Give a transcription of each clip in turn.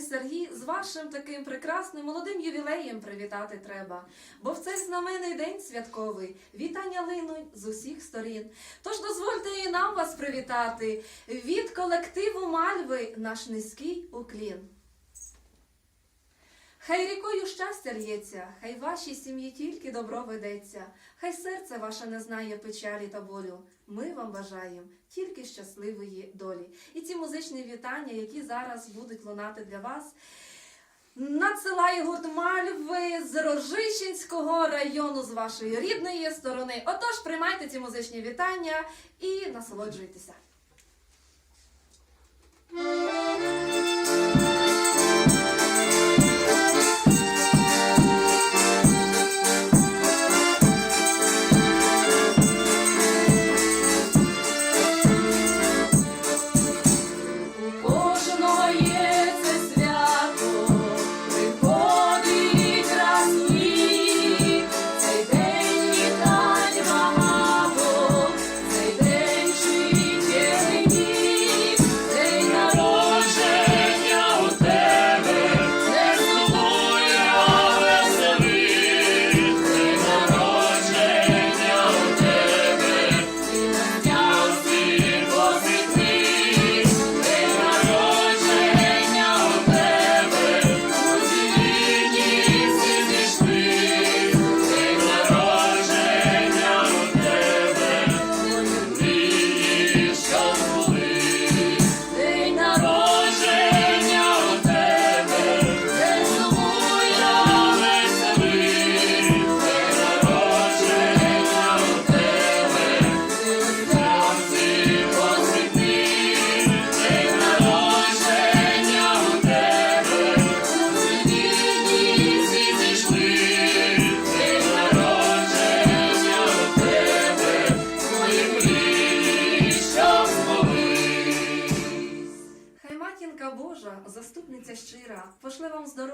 ваш Сергій з вашим таким прекрасним молодим ювілеєм привітати треба. Бо в цей знаменний день святковий вітання линуть з усіх сторін. Тож дозвольте і нам вас привітати від колективу Мальви наш низький уклін. Хай рікою щастя лється, хай вашій сім'ї тільки добро ведеться, хай серце ваше не знає печалі та болю. Ми вам бажаємо тільки щасливої долі. І ці музичні вітання, які зараз будуть лунати для вас, надсилає гурт Мальви з Рожищенського району з вашої рідної сторони. Отож, приймайте ці музичні вітання і насолоджуйтеся.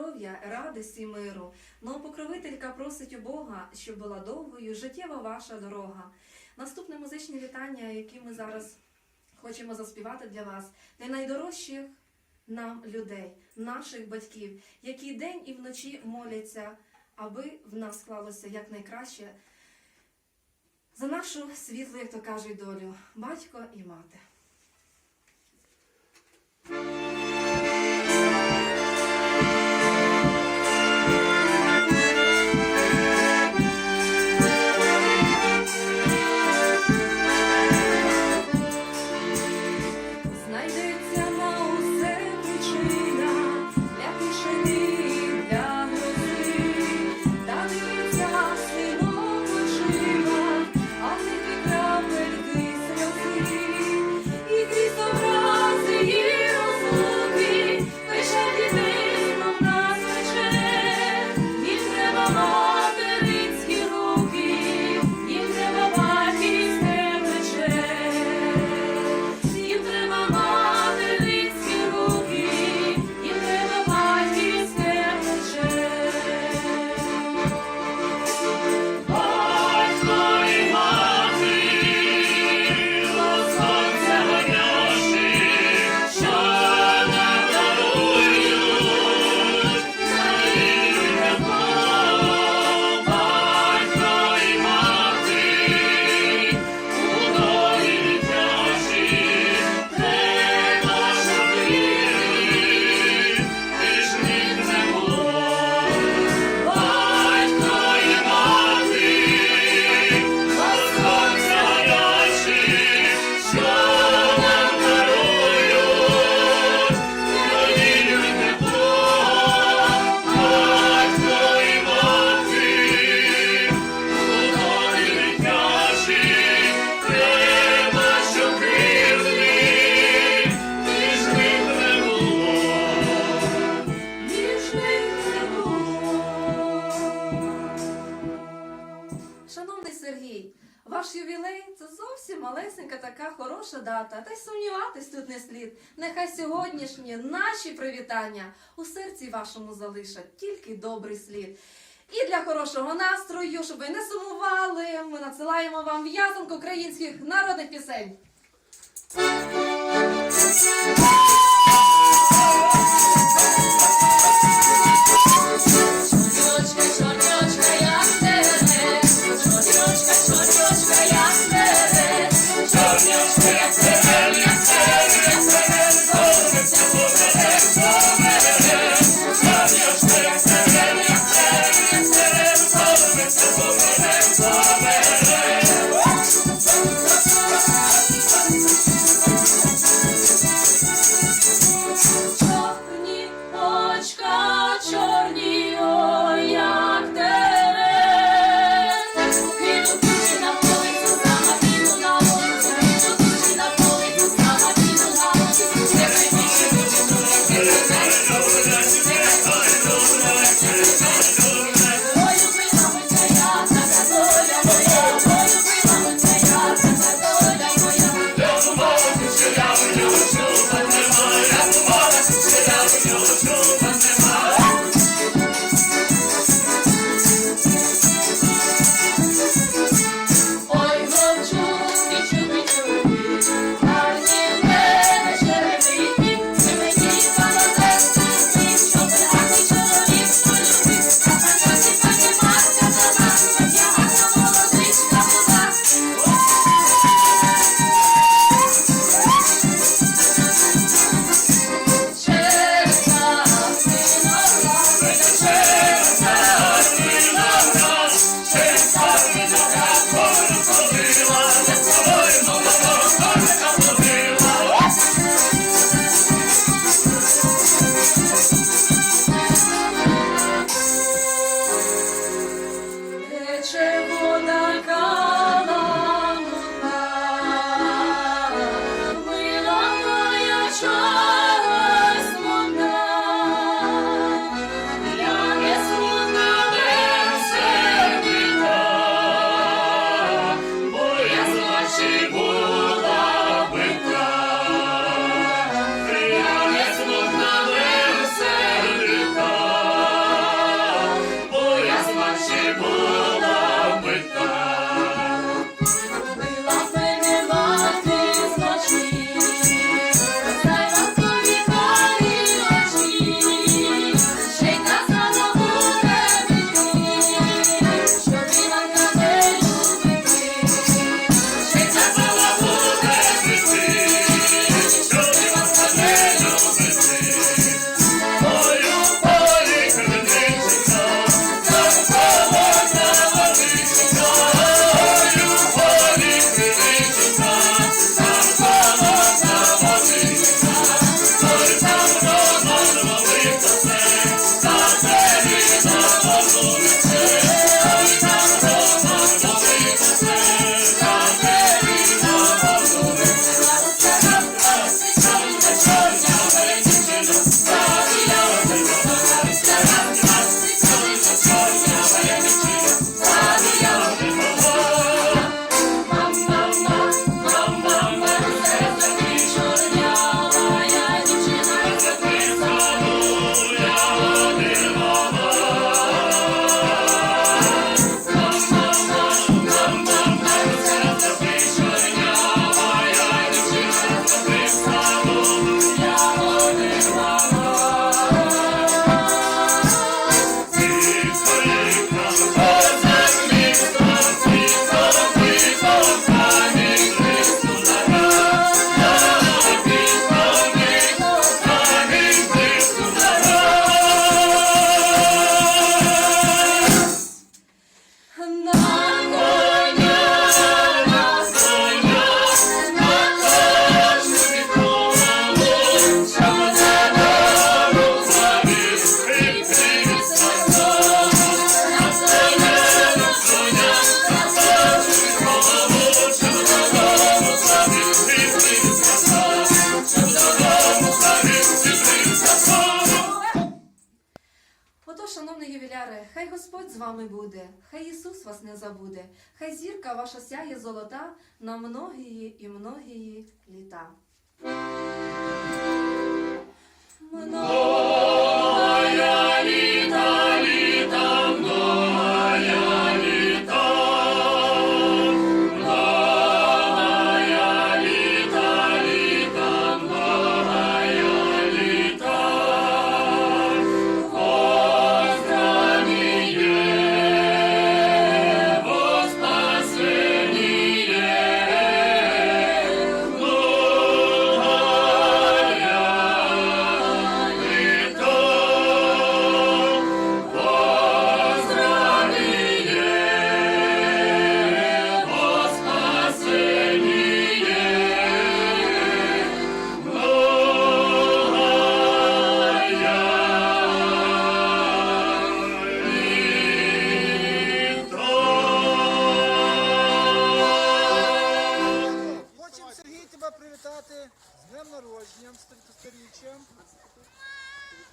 Здоров'я, радості й миру. Но покровителька просить у Бога, щоб була довгою життєва ваша дорога. Наступне музичне вітання, яке ми зараз хочемо заспівати для вас, для найдорожчих нам людей, наших батьків, які день і вночі моляться, аби в нас склалося якнайкраще за нашу світлу, як то кажуть, долю, батько і мати. Малесенька така хороша дата. Та й сумніватись тут не слід. Нехай сьогоднішні наші привітання у серці вашому залишать тільки добрий слід. І для хорошого настрою, щоб ви не сумували, ми надсилаємо вам в'язанку українських народних пісень. Господь з вами буде, хай Ісус вас не забуде, хай зірка ваша сяє золота на многії і многії літа. Много...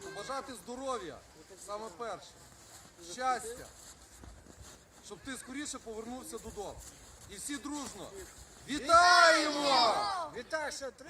Побажати здоров'я, саме перше. Щастя. Щоб ти скоріше повернувся додому. І всі дружно. Вітаємо! Вітаю, ще три.